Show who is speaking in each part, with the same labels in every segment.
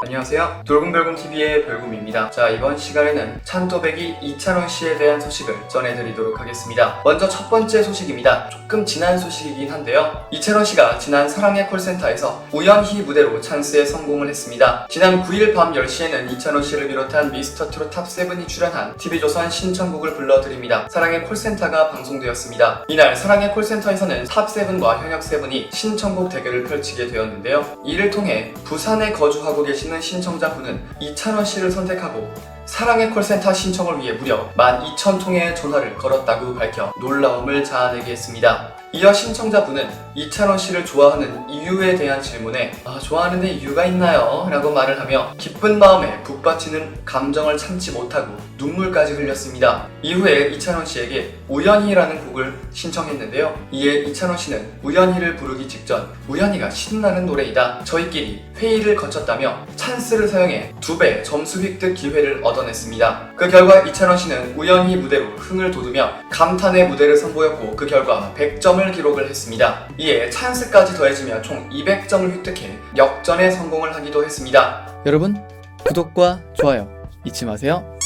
Speaker 1: 안녕하세요. 돌곰별곰TV의 별곰입니다. 자, 이번 시간에는 찬또배기 이찬원 씨에 대한 소식을 전해드리도록 하겠습니다. 먼저 첫 번째 소식입니다. 조금 지난 소식이긴 한데요. 이찬원 씨가 지난 사랑의 콜센터에서 우연히 무대로 찬스에 성공을 했습니다. 지난 9일 밤 10시에는 이찬원 씨를 비롯한 미스터 트롯 탑7이 출연한 TV조선 신청곡을 불러드립니다. 사랑의 콜센터가 방송되었습니다. 이날 사랑의 콜센터에서는 탑7과 현역7이 신청곡 대결을 펼치게 되었는데요. 이를 통해 부산에 거주하고 계 시는 신청자분은 이찬원 씨를 선택하고 사랑의 콜센터 신청을 위해 무려 12,000통의 전화를 걸었다고 밝혀 놀라움을 자아내게 했습니다. 이어 신청자분은 이찬원 씨를 좋아하는 이유에 대한 질문에 아, 좋아하는 데 이유가 있나요? 라고 말을 하며 기쁜 마음에 북받치는 감정을 참지 못하고 눈물까지 흘렸습니다. 이후에 이찬원 씨에게 우연히라는 곡을 신청했는데요. 이에 이찬원 씨는 우연히를 부르기 직전 우연히가 신나는 노래이다. 저희끼리 회의를 거쳤다며 찬스를 사용해 두 배 점수 획득 기회를 얻 어냈습니다. 그 결과 이찬원 씨는 우연히 무대로 흥을 돋우며 감탄의 무대를 선보였고 그 결과 100점을 기록을 했습니다. 이에 찬스까지 더해지며 총 200점을 획득해 역전에 성공을 하기도 했습니다. 여러분 구독과 좋아요 잊지 마세요.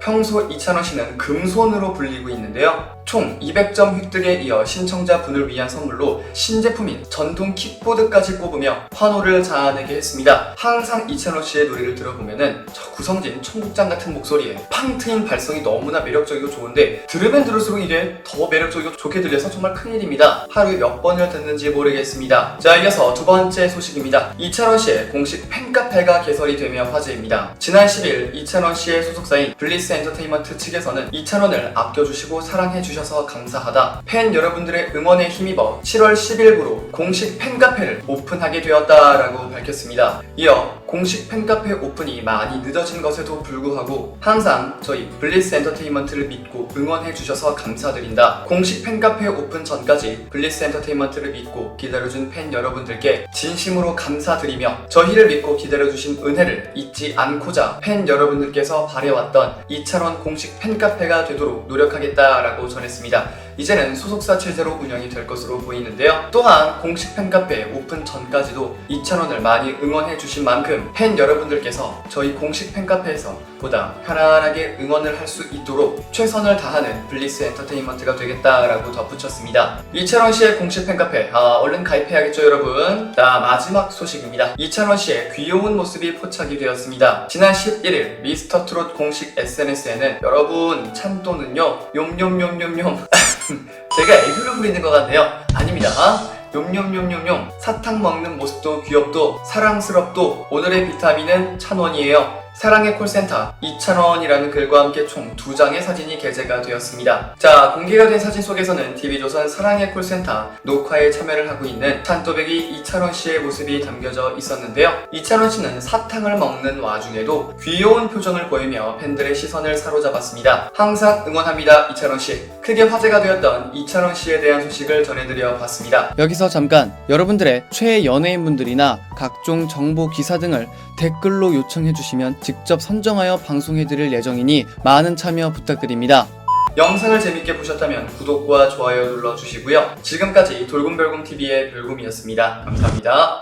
Speaker 1: 평소 이찬원 씨는 금손으로 불리고 있는데요. 총 200점 획득에 이어 신청자분을 위한 선물로 신제품인 전동 킥보드까지 꼽으며 환호를 자아내게 했습니다. 항상 이찬원 씨의 노래를 들어보면은 저 구성진 청국장 같은 목소리에 팡 트인 발성이 너무나 매력적이고 좋은데 들으면 들을수록 이게 더 매력적이고 좋게 들려서 정말 큰일입니다. 하루에 몇 번을 듣는지 모르겠습니다. 자, 이어서 두 번째 소식입니다. 이찬원 씨의 공식 팬카페가 개설이 되며 화제입니다. 지난 10일 이찬원 씨의 소속사인 블리스 엔터테인먼트 측에서는 이찬원을 아껴주시고 사랑해주 셔서 감사하다. 팬 여러분들의 응원에 힘입어 7월 10일부로 공식 팬카페를 오픈하게 되었다라고 밝혔습니다. 이어 공식 팬카페 오픈이 많이 늦어진 것에도 불구하고 항상 저희 블리스 엔터테인먼트를 믿고 응원해 주셔서 감사드린다. 공식 팬카페 오픈 전까지 블리스 엔터테인먼트를 믿고 기다려준 팬 여러분들께 진심으로 감사드리며 저희를 믿고 기다려주신 은혜를 잊지 않고자 팬 여러분들께서 바래왔던 이찬원 공식 팬카페가 되도록 노력하겠다라고 전했습니다. 이제는 소속사 체제로 운영이 될 것으로 보이는데요. 또한 공식 팬카페 오픈 전까지도 2,000원을 많이 응원해 주신 만큼 팬 여러분들께서 저희 공식 팬카페에서 보다 편안하게 응원을 할 수 있도록 최선을 다하는 블리스 엔터테인먼트가 되겠다라고 덧붙였습니다. 이찬원 씨의 공식 팬카페 아, 얼른 가입해야겠죠 여러분? 자 마지막 소식입니다. 이찬원 씨의 귀여운 모습이 포착이 되었습니다. 지난 11일 미스터 트롯 공식 SNS에는 여러분 찬또는요 용용용용용 제가 애교를 부리는 것 같네요. 아닙니다. 용용용용용 사탕 먹는 모습도 귀엽도 사랑스럽도 오늘의 비타민은 찬원이에요. 사랑의 콜센터 2,000원이라는 글과 함께 총 두 장의 사진이 게재가 되었습니다. 자, 공개가 된 사진 속에서는 TV조선 사랑의 콜센터 녹화에 참여를 하고 있는 찬또배기 이찬원 씨의 모습이 담겨져 있었는데요. 이찬원 씨는 사탕을 먹는 와중에도 귀여운 표정을 보이며 팬들의 시선을 사로잡았습니다. 항상 응원합니다, 이찬원 씨. 크게 화제가 되었던 이찬원 씨에 대한 소식을 전해드려 봤습니다. 여기서 잠깐 여러분들의 최애 연예인분들이나 각종 정보 기사 등을 댓글로 요청해 주시면 직접 선정하여 방송해 드릴 예정이니 많은 참여 부탁드립니다. 영상을 재밌게 보셨다면 구독과 좋아요 눌러주시고요. 지금까지 돌곰별곰TV의 별곰이었습니다. 감사합니다.